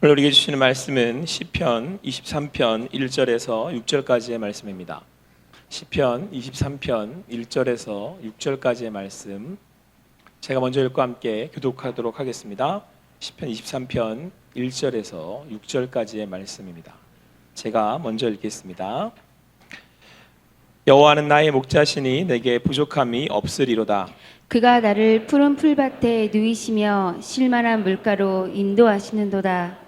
오늘 우리에게 주시는 말씀은 시편 23편 1절에서 6절까지의 말씀입니다. 시편 23편 1절에서 6절까지의 말씀 제가 먼저 읽고 함께 교독하도록 하겠습니다. 시편 23편 1절에서 6절까지의 말씀입니다. 제가 먼저 읽겠습니다. 여호와는 나의 목자시니 내게 부족함이 없으리로다. 그가 나를 푸른 풀밭에 누이시며 실만한 물가로 인도하시는도다.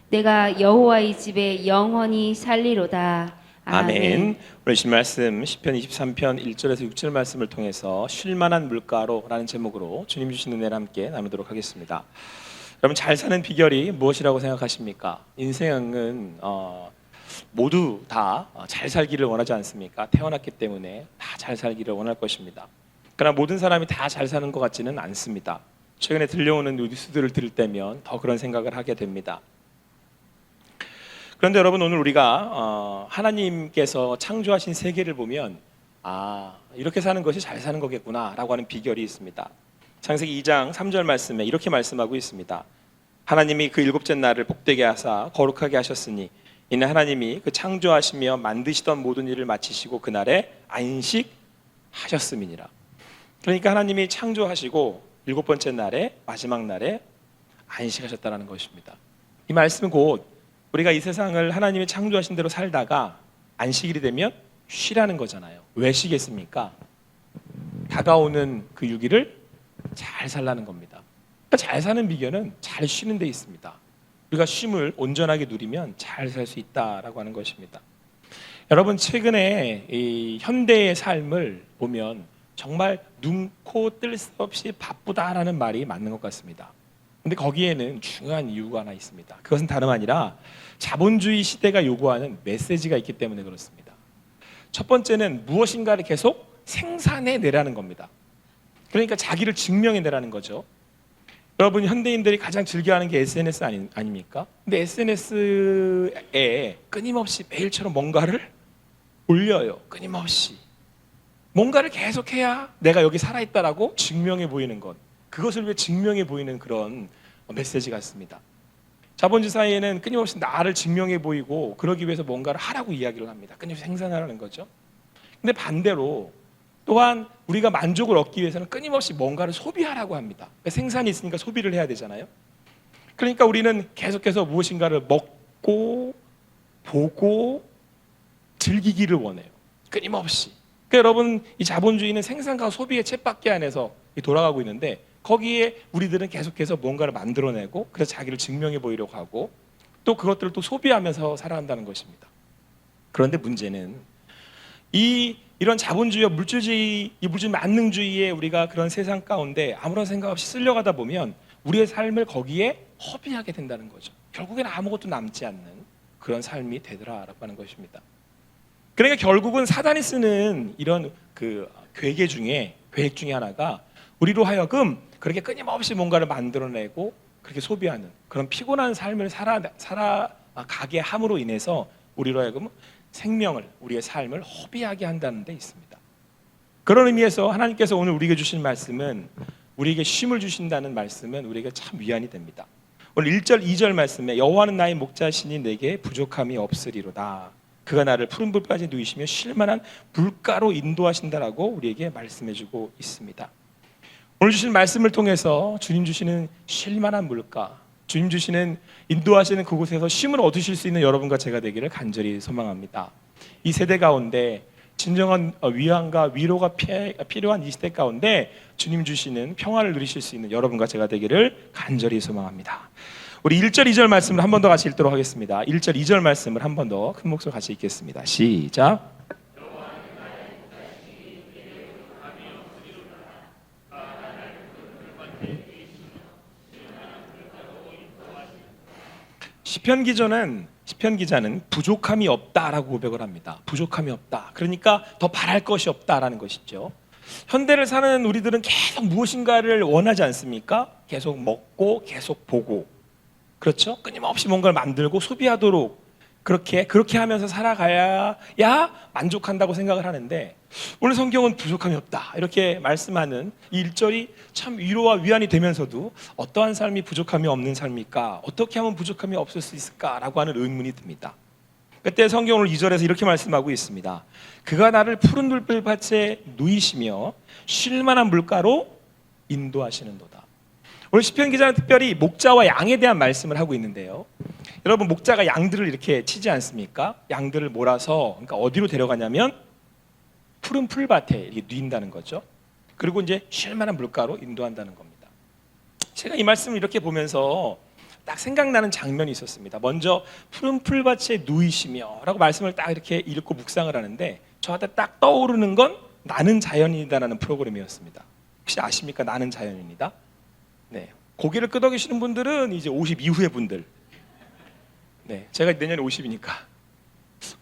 내가 여호와의 집에 영원히 살리로다. 아멘. 오늘 신 말씀 시편 23편 1절에서 6절 말씀을 통해서 쉴만한 물가로라는 제목으로 주님 주신 은혜를 함께 나누도록 하겠습니다. 여러분 잘 사는 비결이 무엇이라고 생각하십니까? 인생은 어, 모두 다 잘 살기를 원하지 않습니까? 태어났기 때문에 다 잘 살기를 원할 것입니다. 그러나 모든 사람이 다 잘 사는 것 같지는 않습니다. 최근에 들려오는 뉴스들을 들을 때면 더 그런 생각을 하게 됩니다. 그런데 여러분 오늘 우리가 어, 하나님께서 창조하신 세계를 보면 아 이렇게 사는 것이 잘 사는 거겠구나라고 하는 비결이 있습니다. 창세기 2장 3절 말씀에 이렇게 말씀하고 있습니다. 하나님이 그 일곱째 날을 복되게 하사 거룩하게 하셨으니 이는 하나님이 그 창조하시며 만드시던 모든 일을 마치시고 그날에 안식하셨음이니라. 그러니까 하나님이 창조하시고 일곱 번째 날에 마지막 날에 안식하셨다라는 것입니다. 이 말씀은 곧 우리가 이 세상을 하나님이 창조하신 대로 살다가 안식일이 되면 쉬라는 거잖아요. 왜 쉬겠습니까? 다가오는 그 유기를 잘 살라는 겁니다. 그러니까 잘 사는 비결은 잘 쉬는 데 있습니다. 우리가 쉼을 온전하게 누리면 잘 살 수 있다라고 하는 것입니다. 여러분 최근에 이 현대의 삶을 보면 정말 눈코 뜰 새 없이 바쁘다라는 말이 맞는 것 같습니다. 근데 거기에는 중요한 이유가 하나 있습니다. 그것은 다름 아니라 자본주의 시대가 요구하는 메시지가 있기 때문에 그렇습니다. 첫 번째는 무엇인가를 계속 생산해 내라는 겁니다. 그러니까 자기를 증명해 내라는 거죠. 여러분 현대인들이 가장 즐겨하는 게 SNS 아니, 아닙니까? 근데 SNS에 끊임없이 매일처럼 뭔가를 올려요. 끊임없이 뭔가를 계속해야 내가 여기 살아있다라고 증명해 보이는 것. 그것을 위해 증명해 보이는 그런 메시지 같습니다. 자본주의 사회에는 끊임없이 나를 증명해 보이고 그러기 위해서 뭔가를 하라고 이야기를 합니다. 끊임없이 생산하라는 거죠. 근데 반대로 또한 우리가 만족을 얻기 위해서는 끊임없이 뭔가를 소비하라고 합니다. 그러니까 생산이 있으니까 소비를 해야 되잖아요. 그러니까 우리는 계속해서 무엇인가를 먹고 보고 즐기기를 원해요. 끊임없이. 그러니까 여러분 이 자본주의는 생산과 소비의 챗바퀴 안에서 돌아가고 있는데 거기에 우리들은 계속해서 뭔가를 만들어내고 그래서 자기를 증명해 보이려고 하고 또 그것들을 또 소비하면서 살아간다는 것입니다. 그런데 문제는 이 이런 자본주의와 물질주의, 이 물질 만능주의의 우리가 그런 세상 가운데 아무런 생각 없이 쓸려가다 보면 우리의 삶을 거기에 허비하게 된다는 거죠. 결국엔 아무것도 남지 않는 그런 삶이 되더라라고 하는 것입니다. 그러니까 결국은 사단이 쓰는 이런 그 괴계 중에 계획 중에 하나가 우리로 하여금 그렇게 끊임없이 뭔가를 만들어내고 그렇게 소비하는 그런 피곤한 삶을 살아 살아가게 함으로 인해서 우리로 하여금 생명을 우리의 삶을 허비하게 한다는 데 있습니다. 그런 의미에서 하나님께서 오늘 우리에게 주신 말씀은 우리에게 쉼을 주신다는 말씀은 우리에게 참 위안이 됩니다. 오늘 1절 2절 말씀에 여호와는 나의 목자시니 내게 부족함이 없으리로다. 그가 나를 푸른 불까지 누이시며 쉴 만한 물가로 인도하신다라고 우리에게 말씀해 주고 있습니다. 오늘 주신 말씀을 통해서 주님 주시는 쉴만한 물가, 주님 주시는 인도하시는 그곳에서 쉼을 얻으실 수 있는 여러분과 제가 되기를 간절히 소망합니다. 이 세대 가운데 진정한 위안과 위로가 필요한 이 시대 가운데 주님 주시는 평화를 누리실 수 있는 여러분과 제가 되기를 간절히 소망합니다. 우리 1절 2절 말씀을 한 번 더 같이 읽도록 하겠습니다. 1절 2절 말씀을 한 번 더 큰 목소리 같이 읽겠습니다. 시작. 시편 기조는 시편 기자는 부족함이 없다라고 고백을 합니다. 부족함이 없다. 그러니까 더 바랄 것이 없다라는 것이죠. 현대를 사는 우리들은 계속 무엇인가를 원하지 않습니까? 계속 먹고 계속 보고 그렇죠? 끊임없이 뭔가를 만들고 소비하도록 그렇게 그렇게 하면서 살아가야 만족한다고 생각을 하는데 오늘 성경은 부족함이 없다 이렇게 말씀하는 이 일절이 참 위로와 위안이 되면서도 어떠한 삶이 부족함이 없는 삶일까 어떻게 하면 부족함이 없을 수 있을까라고 하는 의문이 듭니다. 그때 성경을 2절에서 이렇게 말씀하고 있습니다. 그가 나를 푸른 불빛밭에 누이시며 쉴 만한 물가로 인도하시는도다. 오늘 시편 기자는 특별히 목자와 양에 대한 말씀을 하고 있는데요. 여러분 목자가 양들을 이렇게 치지 않습니까? 양들을 몰아서 그러니까 어디로 데려가냐면 푸른 풀밭에 이렇게 누인다는 거죠. 그리고 이제 쉴만한 물가로 인도한다는 겁니다. 제가 이 말씀을 이렇게 보면서 딱 생각나는 장면이 있었습니다. 먼저 푸른 풀밭에 누이시며라고 말씀을 딱 이렇게 읽고 묵상을 하는데 저한테 딱 떠오르는 건 나는 자연인이다라는 프로그램이었습니다. 혹시 아십니까? 나는 자연인이다. 네. 고개를 끄덕이시는 분들은 이제 50 이후의 분들. 네. 제가 내년에 50이니까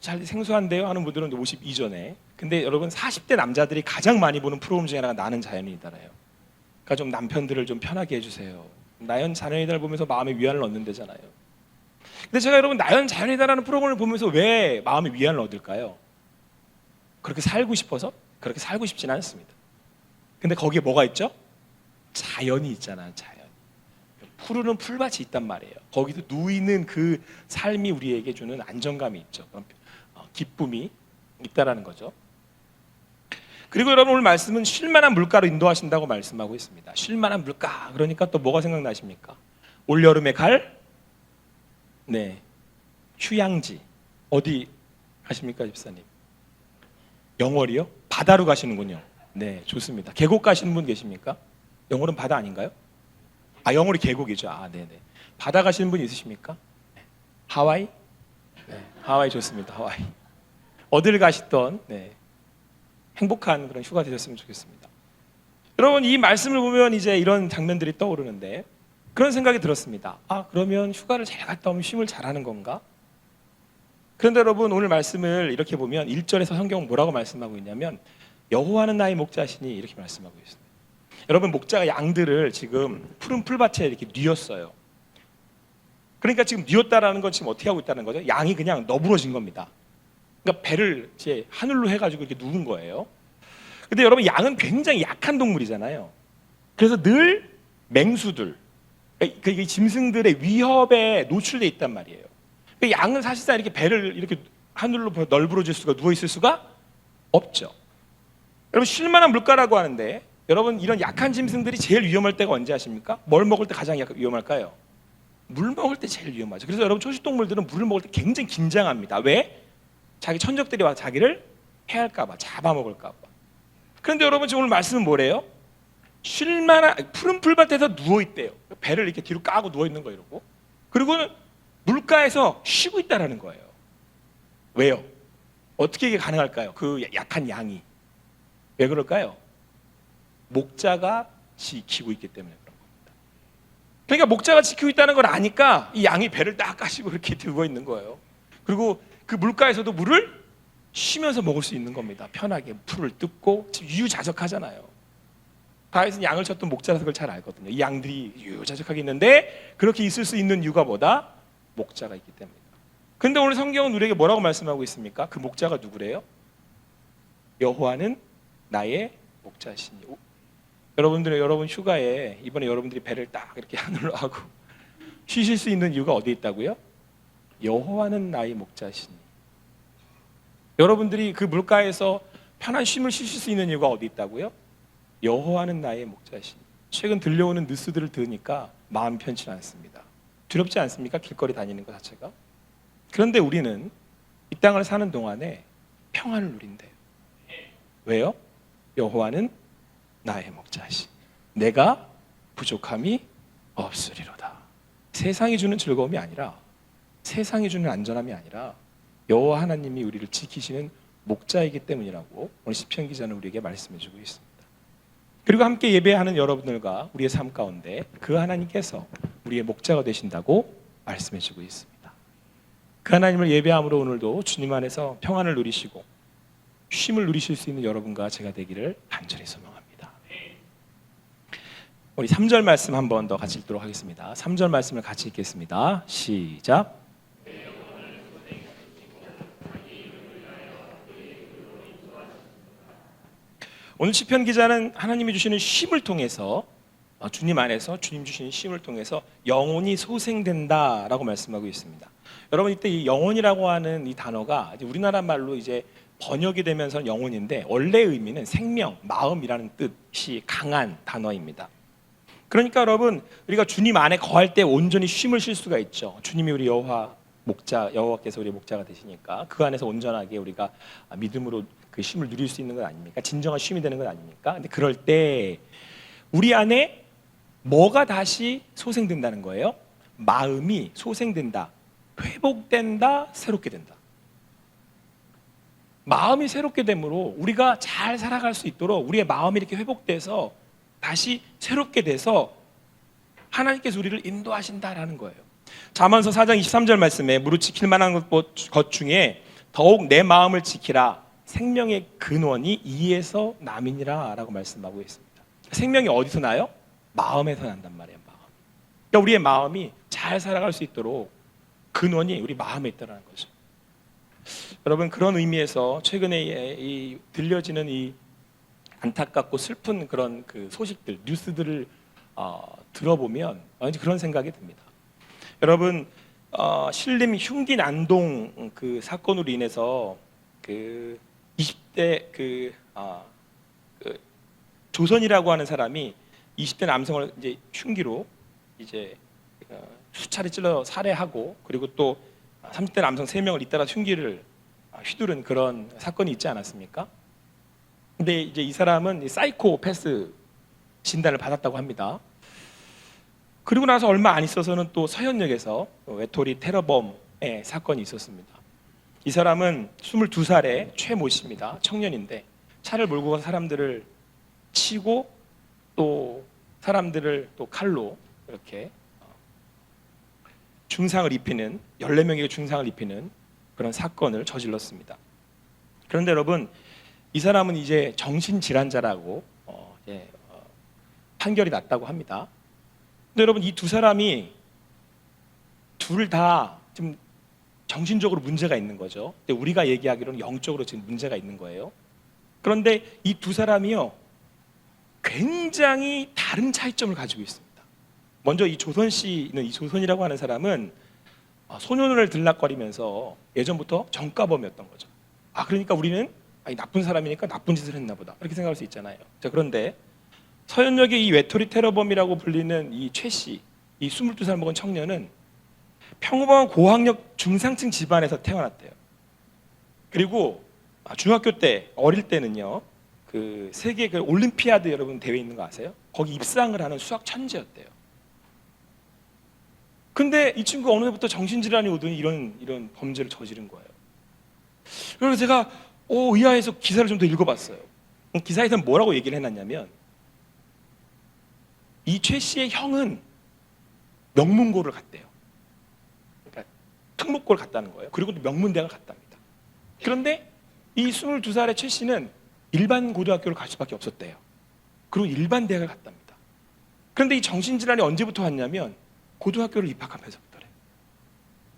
잘 생소한데요 하는 분들은 50 이전에. 근데 여러분 40대 남자들이 가장 많이 보는 프로그램 중에 하나가 나는 자연인이다라요. 그러니까 좀 남편들을 좀 편하게 해주세요. 나연 자연이다를 보면서 마음의 위안을 얻는 데잖아요. 근데 제가 여러분 나연 자연이다라는 프로그램을 보면서 왜 마음의 위안을 얻을까요? 그렇게 살고 싶어서 그렇게 살고 싶지는 않습니다. 근데 거기에 뭐가 있죠? 자연이 있잖아, 자연. 푸르는 풀밭이 있단 말이에요. 거기서 누이는 그 삶이 우리에게 주는 안정감이 있죠. 어, 기쁨이 있다라는 거죠. 그리고 여러분 오늘 말씀은 쉴만한 물가로 인도하신다고 말씀하고 있습니다. 쉴만한 물가 그러니까 또 뭐가 생각나십니까? 올 여름에 갈 네. 휴양지 어디 가십니까, 집사님? 영월이요? 바다로 가시는군요. 네, 좋습니다. 계곡 가시는 분 계십니까? 영월은 바다 아닌가요? 아, 영월이 계곡이죠. 아, 네, 네. 바다 가시는 분 있으십니까? 네. 하와이? 네, 하와이 좋습니다. 하와이. 어딜 가시던 네. 행복한 그런 휴가 되셨으면 좋겠습니다. 여러분 이 말씀을 보면 이제 이런 장면들이 떠오르는데 그런 생각이 들었습니다. 아 그러면 휴가를 잘 갔다 오면 쉼을 잘하는 건가? 그런데 여러분 오늘 말씀을 이렇게 보면 1절에서 성경 뭐라고 말씀하고 있냐면 여호와는 나의 목자시니 이렇게 말씀하고 있습니다. 여러분 목자가 양들을 지금 푸른 풀밭에 이렇게 뉘었어요. 그러니까 지금 뉘었다라는 건 지금 어떻게 하고 있다는 거죠? 양이 그냥 너부러진 겁니다. 그러니까 배를 이제 하늘로 해가지고 이렇게 누운 거예요. 근데 여러분 양은 굉장히 약한 동물이잖아요. 그래서 늘 맹수들, 그이 짐승들의 위협에 노출돼 있단 말이에요. 그 양은 사실상 이렇게 배를 이렇게 하늘로 널브러질 수가 누워 있을 수가 없죠. 여러분 쉴만한 물가라고 하는데 여러분 이런 약한 짐승들이 제일 위험할 때가 언제 아십니까? 뭘 먹을 때 가장 약- 위험할까요? 물 먹을 때 제일 위험하죠. 그래서 여러분 초식 동물들은 물을 먹을 때 굉장히 긴장합니다. 왜? 자기 천적들이 와 자기를 해할까봐 잡아먹을까봐. 그런데 여러분 지금 오늘 말씀은 뭐래요? 쉴만한 푸른 풀밭에서 누워 있대요. 배를 이렇게 뒤로 까고 누워 있는 거 이러고. 그리고는 물가에서 쉬고 있다라는 거예요. 왜요? 어떻게 이게 가능할까요? 그 약한 양이 왜 그럴까요? 목자가 지키고 있기 때문에 그런 겁니다. 그러니까 목자가 지키고 있다는 걸 아니까 이 양이 배를 딱 까시고 이렇게 누워 있는 거예요. 그리고 그 물가에서도 물을 쉬면서 먹을 수 있는 겁니다. 편하게 풀을 뜯고 유유자적하잖아요. 바에서 양을 쳤던 목자라서 그걸 잘 알거든요. 이 양들이 유유자적하게 있는데 그렇게 있을 수 있는 이유가 뭐다? 목자가 있기 때문이다. 근데 오늘 성경은 우리에게 뭐라고 말씀하고 있습니까? 그 목자가 누구래요? 여호와는 나의 목자시니. 오, 여러분들의 여러분 휴가에 이번에 여러분들이 배를 딱 이렇게 하늘로 하고 쉬실 수 있는 이유가 어디 있다고요? 여호와는 나의 목자시니. 여러분들이 그 물가에서 편한 쉼을 쉬실 수 있는 이유가 어디 있다고요? 여호와는 나의 목자시니. 최근 들려오는 뉴스들을 들으니까 마음 편치 않습니다. 두렵지 않습니까? 길거리 다니는 것 자체가. 그런데 우리는 이 땅을 사는 동안에 평안을 누린대요. 왜요? 여호와는 나의 목자시. 내가 부족함이 없으리로다. 세상이 주는 즐거움이 아니라 세상이 주는 안전함이 아니라 여호와 하나님이 우리를 지키시는 목자이기 때문이라고 오늘 시편 기자는 우리에게 말씀해 주고 있습니다. 그리고 함께 예배하는 여러분들과 우리의 삶 가운데 그 하나님께서 우리의 목자가 되신다고 말씀해 주고 있습니다. 그 하나님을 예배함으로 오늘도 주님 안에서 평안을 누리시고 쉼을 누리실 수 있는 여러분과 제가 되기를 간절히 소망합니다. 우리 3절 말씀 한 번 더 같이 읽도록 하겠습니다. 3절 말씀을 같이 읽겠습니다. 시작. 오늘 시편 기자는 하나님이 주시는 쉼을 통해서 어, 주님 안에서 주님 주시는 쉼을 통해서 영혼이 소생된다라고 말씀하고 있습니다. 여러분 이때 이 영혼이라고 하는 이 단어가 우리나라 말로 이제 번역이 되면서 영혼인데 원래 의미는 생명, 마음이라는 뜻이 강한 단어입니다. 그러니까 여러분 우리가 주님 안에 거할 때 온전히 쉼을 쉴 수가 있죠. 주님이 우리 여호와 목자 여호와께서 우리 목자가 되시니까 그 안에서 온전하게 우리가 믿음으로 그 쉼을 누릴 수 있는 것 아닙니까? 진정한 쉼이 되는 것 아닙니까? 근데 그럴 때 우리 안에 뭐가 다시 소생된다는 거예요? 마음이 소생된다, 회복된다, 새롭게 된다. 마음이 새롭게 되므로 우리가 잘 살아갈 수 있도록 우리의 마음이 이렇게 회복돼서 다시 새롭게 돼서 하나님께서 우리를 인도하신다라는 거예요. 잠언서 4장 23절 말씀에 무릇 지킬 만한 것- 것 중에 더욱 내 마음을 지키라 생명의 근원이 이에서 남이니라라고 말씀하고 있습니다. 생명이 어디서 나요? 마음에서 난단 말이에요. 마음. 그러니까 우리의 마음이 잘 살아갈 수 있도록 근원이 우리 마음에 있다라는 거죠. 여러분 그런 의미에서 최근에 이, 이 들려지는 이 안타깝고 슬픈 그런 그 소식들 뉴스들을 어, 들어보면 왠지 그런 생각이 듭니다. 여러분 어, 신림 흉기 난동 그 사건으로 인해서 그 20대 그, 아, 그 조선이라고 하는 사람이 20대 남성을 이제 흉기로 이제 어, 수차례 찔러 살해하고 그리고 또 30대 남성 3명을 잇따라 흉기를 휘두른 그런 사건이 있지 않았습니까? 근데 이제 이 사람은 사이코패스 진단을 받았다고 합니다. 그리고 나서 얼마 안 있어서는 또 서현역에서 외톨이 테러범의 사건이 있었습니다. 이 사람은 22살의 최모 씨입니다. 청년인데 차를 몰고 간 사람들을 치고 또 사람들을 또 칼로 이렇게 어, 중상을 입히는 14명에게 중상을 입히는 그런 사건을 저질렀습니다. 그런데 여러분 이 사람은 이제 정신질환자라고 어, 예, 어, 판결이 났다고 합니다. 근데 여러분 이 두 사람이 둘다좀 정신적으로 문제가 있는 거죠. 근데 우리가 얘기하기로는 영적으로 지금 문제가 있는 거예요. 그런데 이 두 사람이요 굉장히 다른 차이점을 가지고 있습니다. 먼저 이 조선 씨는 이 조선이라고 하는 사람은 아, 소년을 들락거리면서 예전부터 정가범이었던 거죠. 아 그러니까 우리는 아니, 나쁜 사람이니까 나쁜 짓을 했나 보다 이렇게 생각할 수 있잖아요. 자 그런데 서현역의 이 외톨이 테러범이라고 불리는 이 최 씨, 이 22살 먹은 청년은 평범한 고학력 중상층 집안에서 태어났대요. 그리고 아, 중학교 때 어릴 때는요, 그 세계 그 올림피아드 여러분 대회 있는 거 아세요? 거기 입상을 하는 수학 천재였대요. 근데 이 친구 가 어느 때부터 정신질환이 오더니 이런 이런 범죄를 저지른 거예요. 그래서 제가 오, 의아해서 기사를 좀 더 읽어봤어요. 기사에서는 뭐라고 얘기를 해놨냐면 이 최 씨의 형은 명문고를 갔대요. 그러니까 특목고를 갔다는 거예요. 그리고 또 명문대학을 갔답니다. 그런데 이 22살의 최 씨는 일반 고등학교를 갈 수밖에 없었대요. 그리고 일반 대학을 갔답니다. 그런데 이 정신질환이 언제부터 왔냐면 고등학교를 입학하면서부터래.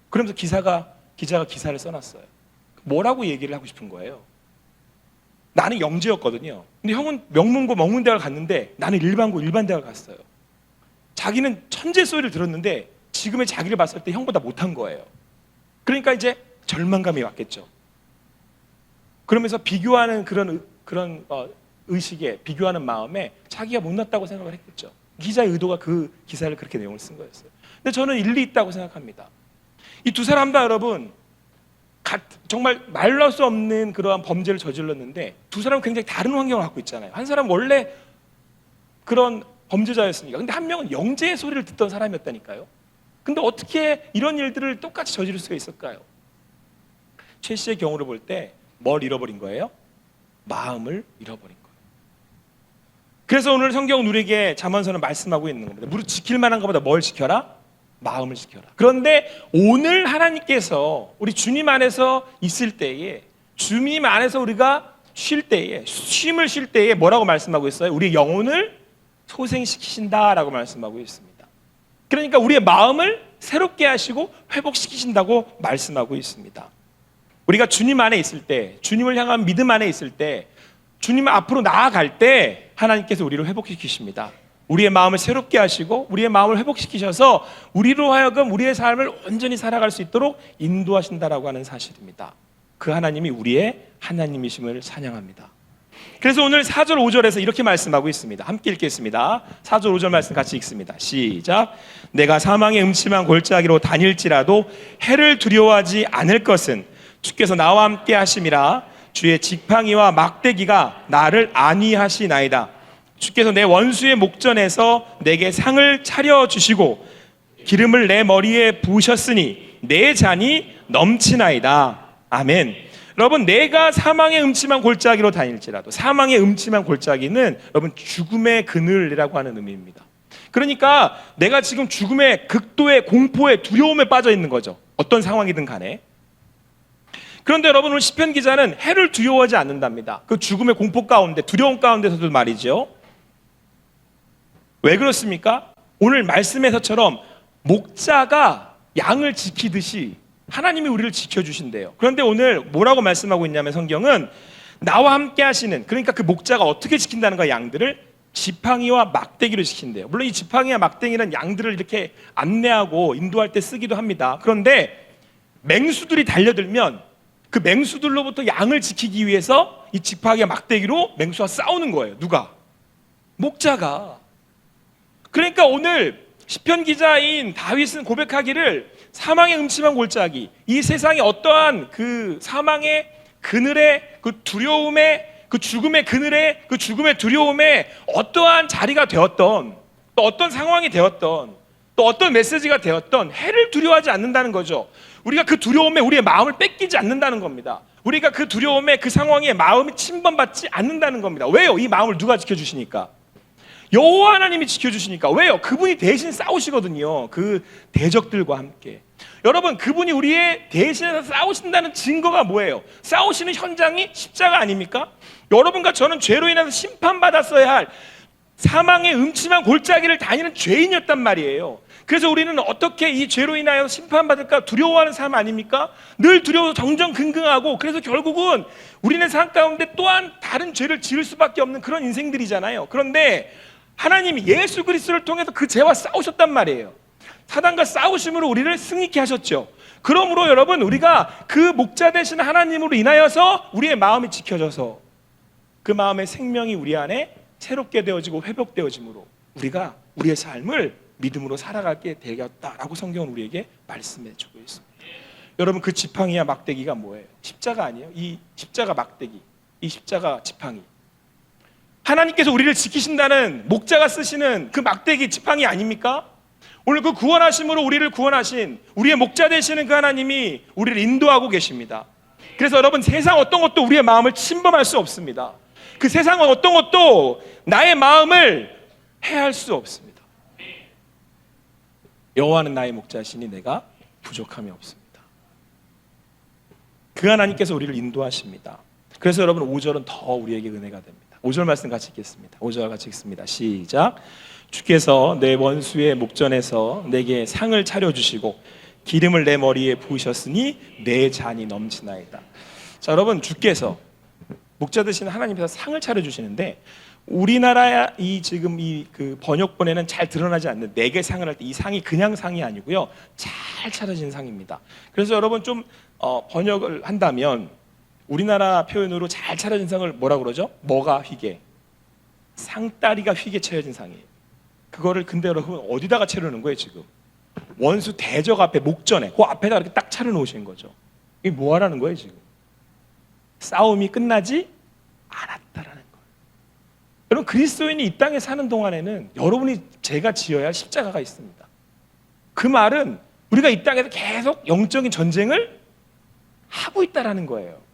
그러면서 기사가 기자가 기사를 써놨어요. 뭐라고 얘기를 하고 싶은 거예요? 나는 영재였거든요. 근데 형은 명문고 명문대학을 갔는데 나는 일반고 일반대학을 갔어요. 자기는 천재 소리를 들었는데 지금의 자기를 봤을 때 형보다 못한 거예요. 그러니까 이제 절망감이 왔겠죠. 그러면서 비교하는 그런 의- 그런 어, 의식에 비교하는 마음에 자기가 못났다고 생각을 했겠죠. 기자의 의도가 그 기사를 그렇게 내용을 쓴 거였어요. 근데 저는 일리 있다고 생각합니다. 이 두 사람 다 여러분 갓- 정말 말로 할수 없는 그러한 범죄를 저질렀는데 두 사람은 굉장히 다른 환경을 갖고 있잖아요. 한 사람은 원래 그런 범죄자였으니까. 근데 한 명은 영재의 소리를 듣던 사람이었다니까요. 근데 어떻게 이런 일들을 똑같이 저지를 수가 있을까요? 최 씨의 경우를 볼 때 뭘 잃어버린 거예요? 마음을 잃어버린 거예요. 그래서 오늘 성경은 우리에게 잠언서는 말씀하고 있는 겁니다. 무릇 지킬 만한 것보다 뭘 지켜라? 마음을 지켜라. 그런데 오늘 하나님께서 우리 주님 안에서 있을 때에 주님 안에서 우리가 쉴 때에 쉼을 쉴 때에 뭐라고 말씀하고 있어요? 우리 영혼을 소생시키신다라고 말씀하고 있습니다. 그러니까 우리의 마음을 새롭게 하시고 회복시키신다고 말씀하고 있습니다. 우리가 주님 안에 있을 때, 주님을 향한 믿음 안에 있을 때, 주님 앞으로 나아갈 때 하나님께서 우리를 회복시키십니다. 우리의 마음을 새롭게 하시고 우리의 마음을 회복시키셔서 우리로 하여금 우리의 삶을 온전히 살아갈 수 있도록 인도하신다라고 하는 사실입니다. 그 하나님이 우리의 하나님이심을 찬양합니다. 그래서 오늘 4절 5절에서 이렇게 말씀하고 있습니다. 함께 읽겠습니다. 4절 5절 말씀 같이 읽습니다. 시작. 내가 사망의 음침한 골짜기로 다닐지라도 해를 두려워하지 않을 것은 주께서 나와 함께 하심이라 주의 지팡이와 막대기가 나를 안위하시나이다. 주께서 내 원수의 목전에서 내게 상을 차려 주시고 기름을 내 머리에 부으셨으니 내 잔이 넘치나이다. 아멘. 여러분 내가 사망의 음침한 골짜기로 다닐지라도 사망의 음침한 골짜기는 여러분 죽음의 그늘이라고 하는 의미입니다. 그러니까 내가 지금 죽음의 극도의 공포에 두려움에 빠져 있는 거죠. 어떤 상황이든 간에. 그런데 여러분 오늘 시편 기자는 해를 두려워하지 않는답니다. 그 죽음의 공포 가운데 두려움 가운데서도 말이죠. 왜 그렇습니까? 오늘 말씀에서처럼 목자가 양을 지키듯이 하나님이 우리를 지켜주신대요. 그런데 오늘 뭐라고 말씀하고 있냐면 성경은 나와 함께 하시는 그러니까 그 목자가 어떻게 지킨다는 거 양들을 지팡이와 막대기로 지킨대요. 물론 이 지팡이와 막대기는 양들을 이렇게 안내하고 인도할 때 쓰기도 합니다. 그런데 맹수들이 달려들면 그 맹수들로부터 양을 지키기 위해서 이 지팡이와 막대기로 맹수와 싸우는 거예요. 누가? 목자가. 그러니까 오늘 시편 기자인 다윗은 고백하기를 사망의 음침한 골짜기, 이 세상에 어떠한 그 사망의 그늘에 그 두려움에 그 죽음의 그늘에 그 죽음의 두려움에 어떠한 자리가 되었던 또 어떤 상황이 되었던 또 어떤 메시지가 되었던 해를 두려워하지 않는다는 거죠. 우리가 그 두려움에 우리의 마음을 뺏기지 않는다는 겁니다. 우리가 그 두려움에 그 상황에 마음이 침범받지 않는다는 겁니다. 왜요? 이 마음을 누가 지켜주시니까? 여호와 하나님이 지켜주시니까 왜요? 그분이 대신 싸우시거든요. 그 대적들과 함께. 여러분 그분이 우리의 대신해서 싸우신다는 증거가 뭐예요? 싸우시는 현장이 십자가 아닙니까? 여러분과 저는 죄로 인해서 심판받았어야 할 사망의 음침한 골짜기를 다니는 죄인이었단 말이에요. 그래서 우리는 어떻게 이 죄로 인하여 심판받을까 두려워하는 삶 아닙니까? 늘 두려워서 정정긍긍하고 그래서 결국은 우리는 삶 가운데 또한 다른 죄를 지을 수밖에 없는 그런 인생들이잖아요. 그런데 하나님이 예수 그리스도를 통해서 그 죄와 싸우셨단 말이에요. 사단과 싸우심으로 우리를 승리케 하셨죠. 그러므로 여러분 우리가 그 목자 되신 하나님으로 인하여서 우리의 마음이 지켜져서 그 마음의 생명이 우리 안에 새롭게 되어지고 회복되어짐으로 우리가 우리의 삶을 믿음으로 살아가게 되었다라고 성경은 우리에게 말씀해 주고 있습니다. 여러분 그 지팡이와 막대기가 뭐예요? 십자가 아니에요? 이 십자가 막대기, 이 십자가 지팡이. 하나님께서 우리를 지키신다는 목자가 쓰시는 그 막대기 지팡이 아닙니까? 오늘 그 구원하심으로 우리를 구원하신 우리의 목자 되시는 그 하나님이 우리를 인도하고 계십니다. 그래서 여러분 세상 어떤 것도 우리의 마음을 침범할 수 없습니다. 그 세상은 어떤 것도 나의 마음을 해할 수 없습니다. 여호와는 나의 목자시니 내가 부족함이 없습니다. 그 하나님께서 우리를 인도하십니다. 그래서 여러분 5절은 더 우리에게 은혜가 됩니다. 5절 말씀 같이 읽겠습니다. 5절 같이 읽습니다. 시작. 주께서 내 원수의 목전에서 내게 상을 차려 주시고 기름을 내 머리에 부으셨으니 내 잔이 넘치나이다. 자, 여러분 주께서 목자 되신 하나님께서 상을 차려 주시는데 우리나라 이 지금 이 그 번역본에는 잘 드러나지 않는 내게 상을 할 때 이 상이 그냥 상이 아니고요 잘 차려진 상입니다. 그래서 여러분 좀 어, 번역을 한다면 우리나라 표현으로 잘 차려진 상을 뭐라 그러죠? 뭐가 휘게? 상다리가 휘게 차려진 상이에요. 그거를 근데 여러분 어디다가 차려놓은 거예요 지금? 원수 대적 앞에 목전에 그 앞에다 이렇게 딱 차려놓으신 거죠. 이게 뭐 하라는 거예요 지금? 싸움이 끝나지 않았다라는 거예요. 여러분 그리스도인이 이 땅에 사는 동안에는 여러분이 제가 지어야 할 십자가가 있습니다. 그 말은 우리가 이 땅에서 계속 영적인 전쟁을 하고 있다라는 거예요.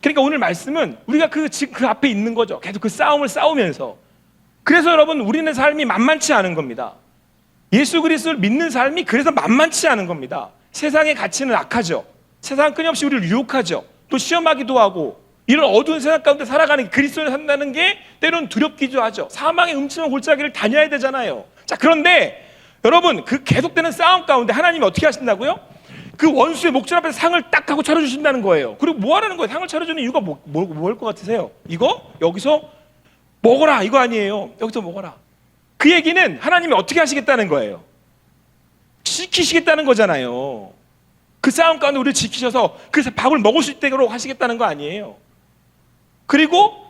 그러니까 오늘 말씀은 우리가 그 그 앞에 있는 거죠. 계속 그 싸움을 싸우면서. 그래서 여러분 우리는 삶이 만만치 않은 겁니다. 예수 그리스도를 믿는 삶이 그래서 만만치 않은 겁니다. 세상의 가치는 악하죠. 세상 끊임없이 우리를 유혹하죠. 또 시험하기도 하고 이런 어두운 세상 가운데 살아가는 그리스도를 산다는 게 때로는 두렵기도 하죠. 사망의 음침한 골짜기를 다녀야 되잖아요. 자 그런데 여러분 그 계속되는 싸움 가운데 하나님이 어떻게 하신다고요? 그 원수의 목전 앞에서 상을 딱 하고 차려주신다는 거예요. 그리고 뭐 하라는 거예요? 상을 차려주는 이유가 뭐, 뭐, 뭐일 것 같으세요? 이거? 여기서 먹어라 이거 아니에요. 여기서 먹어라. 그 얘기는 하나님이 어떻게 하시겠다는 거예요. 지키시겠다는 거잖아요. 그 싸움 가운데 우리를 지키셔서 그래서 밥을 먹을 수 있도록 하시겠다는 거 아니에요. 그리고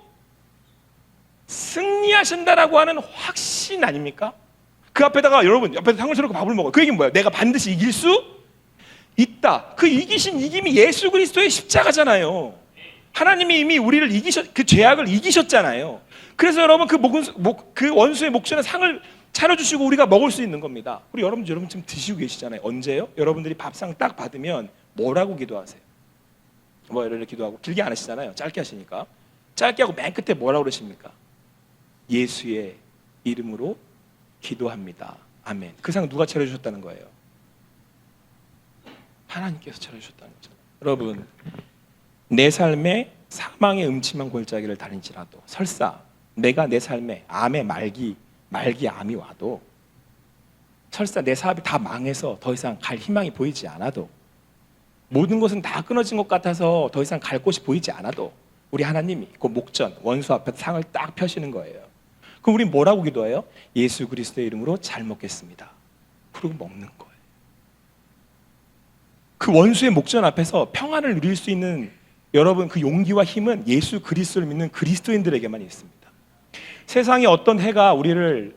승리하신다라고 하는 확신 아닙니까? 그 앞에다가 여러분 옆에서 상을 차리고 밥을 먹어요. 그 얘기는 뭐예요? 내가 반드시 이길 수 있다. 그 이기신 이김이 예수 그리스도의 십자가잖아요. 하나님이 이미 우리를 이기셨 그 죄악을 이기셨잖아요. 그래서 여러분 그 목은 목, 그 원수의 목전에 상을 차려주시고 우리가 먹을 수 있는 겁니다. 우리 여러분 여러분 지금 드시고 계시잖아요. 언제요? 여러분들이 밥상 딱 받으면 뭐라고 기도하세요? 뭐 이렇게 기도하고 길게 안 하시잖아요. 짧게 하시니까 짧게 하고 맨 끝에 뭐라고 그러십니까? 예수의 이름으로 기도합니다. 아멘. 그 상 누가 차려주셨다는 거예요? 하나님께서 차려주셨다는 거죠. 여러분, 내 삶에 사망의 음침한 골짜기를 다닐지라도 설사 내가 내 삶에 암의 말기 말기 암이 와도 설사 내 사업이 다 망해서 더 이상 갈 희망이 보이지 않아도 모든 것은 다 끊어진 것 같아서 더 이상 갈 곳이 보이지 않아도 우리 하나님이 그 목전 원수 앞에 상을 딱 펴시는 거예요. 그럼 우리 뭐라고 기도해요? 예수 그리스도의 이름으로 잘 먹겠습니다. 그리고 먹는 거예요. 그 원수의 목전 앞에서 평안을 누릴 수 있는 여러분 그 용기와 힘은 예수 그리스도를 믿는 그리스도인들에게만 있습니다. 세상에 어떤 해가 우리를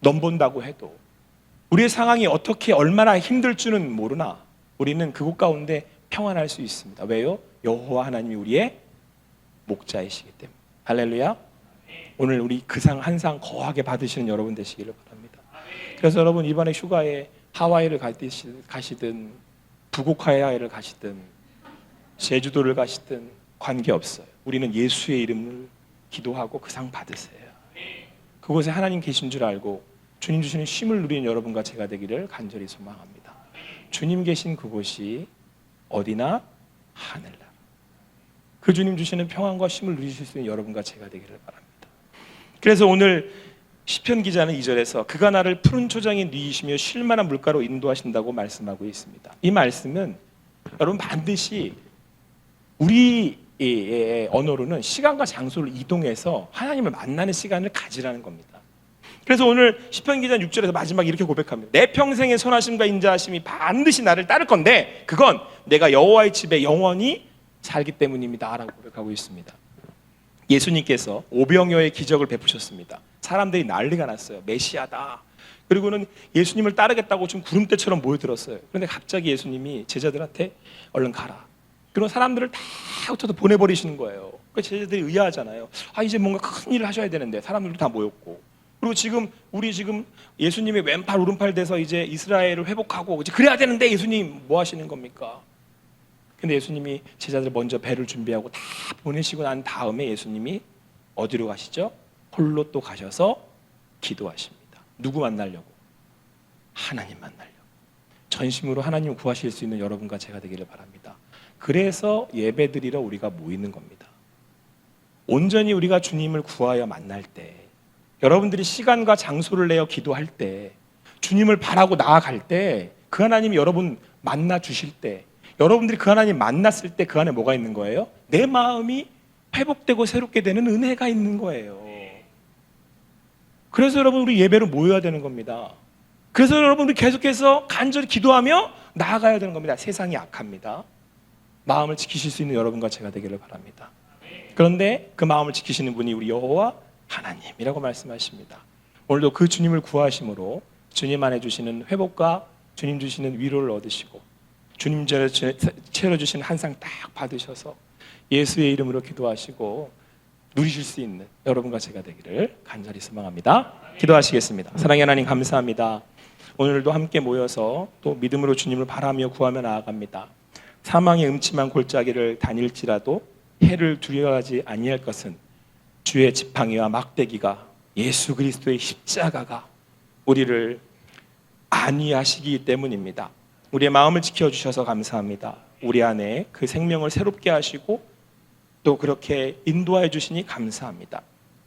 넘본다고 해도 우리의 상황이 어떻게 얼마나 힘들 줄은 모르나 우리는 그곳 가운데 평안할 수 있습니다. 왜요? 여호와 하나님이 우리의 목자이시기 때문에. 할렐루야. 오늘 우리 그 상 한 상 거하게 받으시는 여러분 되시기를 바랍니다. 그래서 여러분 이번에 휴가에 하와이를 가시든, 하와이를 가시든 제주도를 가시든 관계 없어요. 우리는 예수의 이름을 기도하고 그 상 받으세요. 그곳에 하나님 계신 줄 알고 주님 주시는 쉼을 누리는 여러분과 제가 되기를 간절히 소망합니다. 주님 계신 그곳이 어디나 하늘나라. 그 주님 주시는 평안과 쉼을 누리실 수 있는 여러분과 제가 되기를 바랍니다. 그래서 오늘 시편 기자는 2절에서 그가 나를 푸른 초장에 누이시며 쉴 만한 물가로 인도하신다고 말씀하고 있습니다. 이 말씀은 여러분 반드시 우리의 언어로는 시간과 장소를 이동해서 하나님을 만나는 시간을 가지라는 겁니다. 그래서 오늘 시편 기자 6절에서 마지막 이렇게 고백합니다. 내 평생의 선하심과 인자하심이 반드시 나를 따를 건데 그건 내가 여호와의 집에 영원히 살기 때문입니다라고 고백하고 있습니다. 예수님께서 오병여의 기적을 베푸셨습니다. 사람들이 난리가 났어요. 메시아다. 그리고는 예수님을 따르겠다고 좀 구름대처럼 모여들었어요. 그런데 갑자기 예수님이 제자들한테 얼른 가라. 그런 사람들을 다 흩어서 보내버리시는 거예요. 그 제자들이 의아하잖아요. 아 이제 뭔가 큰 일을 하셔야 되는데 사람들도 다 모였고. 그리고 지금 우리 지금 예수님의 왼팔 오른팔 돼서 이제 이스라엘을 회복하고 이제 그래야 되는데 예수님 뭐 하시는 겁니까? 근데 예수님이 제자들 먼저 배를 준비하고 다 보내시고 난 다음에 예수님이 어디로 가시죠? 홀로 또 가셔서 기도하십니다. 누구 만나려고? 하나님 만나려고. 전심으로 하나님 구하실 수 있는 여러분과 제가 되기를 바랍니다. 그래서 예배드리러 우리가 모이는 겁니다. 온전히 우리가 주님을 구하여 만날 때, 여러분들이 시간과 장소를 내어 기도할 때, 주님을 바라고 나아갈 때, 그 하나님이 여러분 만나 주실 때, 여러분들이 그 하나님 만났을 때 그 안에 뭐가 있는 거예요? 내 마음이 회복되고 새롭게 되는 은혜가 있는 거예요. 그래서 여러분 우리 예배로 모여야 되는 겁니다. 그래서 여러분들이 계속해서 간절히 기도하며 나아가야 되는 겁니다. 세상이 악합니다. 마음을 지키실 수 있는 여러분과 제가 되기를 바랍니다. 그런데 그 마음을 지키시는 분이 우리 여호와 하나님이라고 말씀하십니다. 오늘도 그 주님을 구하심으로 주님 안에 주시는 회복과 주님 주시는 위로를 얻으시고 주님 채워주신 한 상 딱 받으셔서 예수의 이름으로 기도하시고 누리실 수 있는 여러분과 제가 되기를 간절히 소망합니다. 기도하시겠습니다. 사랑의 하나님 감사합니다. 오늘도 함께 모여서 또 믿음으로 주님을 바라며 구하며 나아갑니다. 사망의 음침한 골짜기를 다닐지라도 해를 두려워하지 아니할 것은 주의 지팡이와 막대기가 예수 그리스도의 십자가가 우리를 안위하시기 때문입니다. 우리의 마음을 지켜 주셔서 감사합니다. 우리 안에 그 생명을 새롭게 하시고 또 그렇게 인도하여 주시니 감사합니다.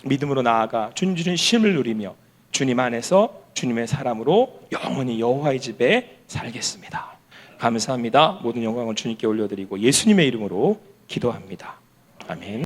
믿음으로 나아가 주신 쉼을 누리며 주님 안에서 주님의 사람으로 영원히 여호와의 집에 살겠습니다. 감사합니다. 모든 영광을 주님께 올려드리고 예수님의 이름으로 기도합니다. 아멘.